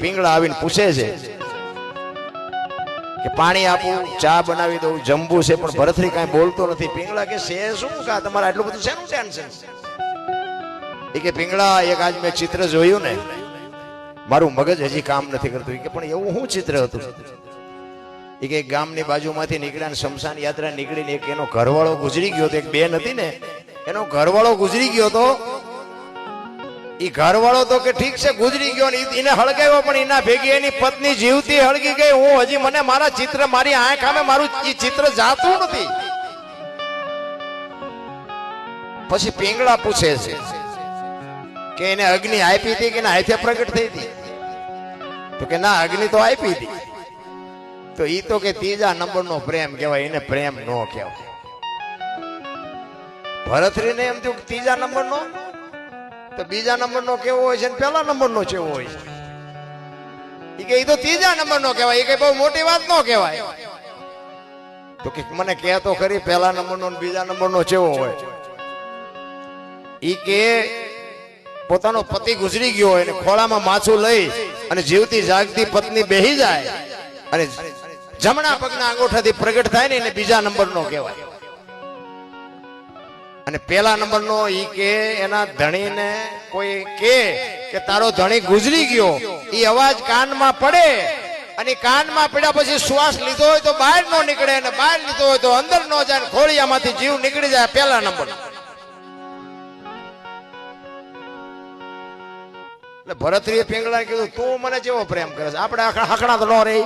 પિંગળા આવીને પૂછે છે કે પાણી આપું, ચા બનાવી દઉં, જંબુ છે, પણ ભરતરી કાંઈ બોલતો નથી. પીંગળા કે છે, શું કા? તમારે આટલું બધું શેનું ટેન્શન એ કે પીંગળા, એક આજ મેં ચિત્ર જોયું ને. મારું મગજ હજી કામ નથી કરતું. કે પણ એવું શું ચિત્ર હતું? એ કે ગામની બાજુમાંથી નીકળ્યા શમશાન યાત્રા નીકળીને એક એનો ઘરવાળો ગુજરી ગયો હતો એક બેન હતી ને, એનો ઘરવાળો ગુજરી ગયો તો ઈ ઘરવાળો તો કે ઠીક છે, ગુજરી ગયો એને હળગાવ્યો, પણ એના ભેગી એની પત્ની જીવતી હળગી ગઈ. હું હજી મને મારા ચિત્ર, મારી આંખ આમે મારું ચિત્ર જાતું નથી. પછી પિંગળા પૂછે છે કે એને અગ્નિ આપી હતી કે ના? હાથે પ્રગટ થઈ હતી. તો કે ના, અગ્નિ તો આપી હતી. તો ઈ તો કે ત્રીજા નંબરનો પ્રેમ કહેવાય, એને પ્રેમ નો કહેવાય. ભરતરીને એમ થયું ત્રીજા નંબરનો? તો બીજા નંબરનો કેવો હોય છે ને પહેલા નંબરનો કેવો હોય છે? એ કે એ તો ત્રીજા નંબરનો કહેવાય. એ કે બહુ મોટી વાત નો કહેવાય. તો કે મને કહે તો ખરી, પહેલા નંબરનો નો બીજા નંબરનો કેવો હોય? એ કે પોતાનો પતિ ગુજરી ગયો હોય અને ખોળામાં માછું લઈ અને જીવતી જાગતી પત્ની બેહી જાય અને જમણા પગના અંગૂઠાથી પ્રગટ થાય ને એને બીજા નંબરનો કહેવાય. અને પેલા નંબરનો ઈ કે એના ધણીને કોઈ કે કે તારો ધણી ગુજરી ગયો, ઈ અવાજ કાનમાં પડે. અને કાનમાં પડ્યા પછી શ્વાસ લીધો હોય તો બહાર નો નીકળે અને બહાર લીધો હોય તો અંદર નો જાય ખોળિયામાંથી જીવ નીકળી જાય પેલા નંબર. એટલે ભરતરીએ પેંગળા કીધું, તું મને જેવો પ્રેમ કરે છે? આપણે હકણા તો ન રહી.